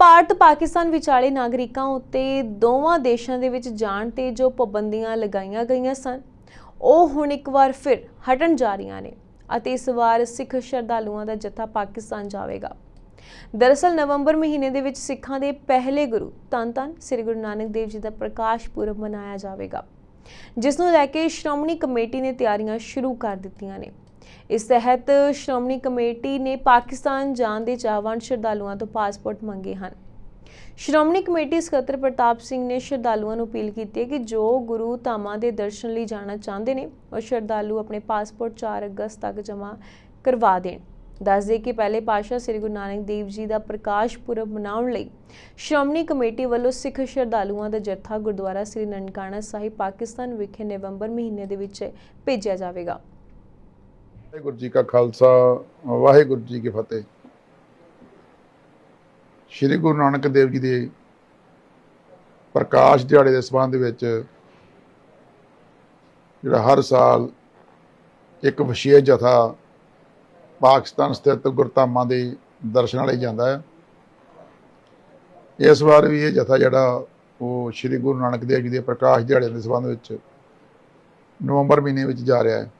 ਭਾਰਤ ਪਾਕਿਸਤਾਨ ਵਿਚਾਲੇ ਨਾਗਰਿਕਾਂ ਉੱਤੇ ਦੋਵਾਂ ਦੇਸ਼ਾਂ ਦੇ ਵਿੱਚ ਜਾਣ ਤੇ ਜੋ ਪਾਬੰਦੀਆਂ ਲਗਾਈਆਂ ਗਈਆਂ ਸਨ, ਉਹ ਹੁਣ ਇੱਕ ਵਾਰ ਫਿਰ ਹਟਣ ਜਾ ਰਹੀਆਂ ਨੇ ਅਤੇ ਇਸ ਵਾਰ ਸਿੱਖ ਸ਼ਰਧਾਲੂਆਂ ਦਾ ਜਥਾ ਪਾਕਿਸਤਾਨ ਜਾਵੇਗਾ। ਦਰਅਸਲ ਨਵੰਬਰ ਮਹੀਨੇ ਦੇ ਵਿੱਚ ਸਿੱਖਾਂ ਦੇ ਪਹਿਲੇ ਗੁਰੂ ਧੰਨ ਧੰਨ ਸ੍ਰੀ ਗੁਰੂ ਨਾਨਕ ਦੇਵ ਜੀ ਦਾ ਪ੍ਰਕਾਸ਼ ਪੁਰਬ ਮਨਾਇਆ ਜਾਵੇਗਾ। ਜਿਸ ਨੂੰ ਲੈ ਕੇ ਸ਼੍ਰੋਮਣੀ ਕਮੇਟੀ ਨੇ ਤਿਆਰੀਆਂ ਸ਼ੁਰੂ ਕਰ ਦਿੱਤੀਆਂ ਨੇ। ਇਸ ਤਹਿਤ ਸ਼੍ਰੋਮਣੀ ਕਮੇਟੀ ਨੇ ਪਾਕਿਸਤਾਨ ਜਾਣ ਦੇ ਚਾਹਵਾਨ ਸ਼ਰਧਾਲੂਆਂ ਤੋਂ ਪਾਸਪੋਰਟ ਮੰਗੇ ਹਨ। ਸ਼੍ਰੋਮਣੀ ਕਮੇਟੀ ਸਕੱਤਰ ਪ੍ਰਤਾਪ ਸਿੰਘ ਨੇ ਸ਼ਰਧਾਲੂਆਂ ਨੂੰ ਅਪੀਲ ਕੀਤੀ ਹੈ ਕਿ ਜੋ ਗੁਰੂ ਧਾਮਾਂ ਦੇ ਦਰਸ਼ਨ ਲਈ ਜਾਣਾ ਚਾਹੁੰਦੇ ਨੇ, ਉਹ ਸ਼ਰਧਾਲੂ ਆਪਣੇ ਪਾਸਪੋਰਟ 4 ਅਗਸਤ ਤੱਕ ਜਮ੍ਹਾਂ ਕਰਵਾ ਦੇਣ। ਦੱਸਦੇ ਕਿ ਪਹਿਲੇ ਪਾਤਸ਼ਾਹ ਸ੍ਰੀ ਗੁਰੂ ਨਾਨਕ ਦੇਵ ਜੀ ਦਾ ਪ੍ਰਕਾਸ਼ ਪੁਰਬ ਮਨਾਉਣ ਲਈ ਸ਼੍ਰੋਮਣੀ ਕਮੇਟੀ ਵੱਲੋਂ ਸਿੱਖ ਸ਼ਰਧਾਲੂਆਂ ਦਾ ਜੱਥਾ ਗੁਰਦੁਆਰਾ ਸ੍ਰੀ ਨਨਕਾਣਾ ਸਾਹਿਬ, ਪਾਕਿਸਤਾਨ ਵਿਖੇ ਨਵੰਬਰ ਮਹੀਨੇ ਦੇ ਵਿੱਚ ਭੇਜਿਆ ਜਾਵੇਗਾ। ਵਾਹਿਗੁਰੂ ਜੀ ਕਾ ਖਾਲਸਾ, ਵਾਹਿਗੁਰੂ ਜੀ ਕੀ ਫਤਿਹ। ਸ੍ਰੀ ਗੁਰੂ ਨਾਨਕ ਦੇਵ ਜੀ ਦੇ ਪ੍ਰਕਾਸ਼ ਦਿਹਾੜੇ ਦੇ ਸਬੰਧ ਵਿੱਚ ਜਿਹੜਾ ਹਰ ਸਾਲ ਇੱਕ ਵਿਸ਼ੇਸ਼ ਜਥਾ ਪਾਕਿਸਤਾਨ ਸਥਿਤ ਗੁਰਧਾਮਾਂ ਦੇ ਦਰਸ਼ਨਾਂ ਲਈ ਜਾਂਦਾ ਹੈ। ਇਸ ਵਾਰ ਵੀ ਇਹ ਜਥਾ ਜਿਹੜਾ, ਉਹ ਸ੍ਰੀ ਗੁਰੂ ਨਾਨਕ ਦੇਵ ਜੀ ਦੇ ਪ੍ਰਕਾਸ਼ ਦਿਹਾੜੇ ਦੇ ਸਬੰਧ ਵਿੱਚ ਨਵੰਬਰ ਮਹੀਨੇ ਵਿੱਚ ਜਾ ਰਿਹਾ ਹੈ।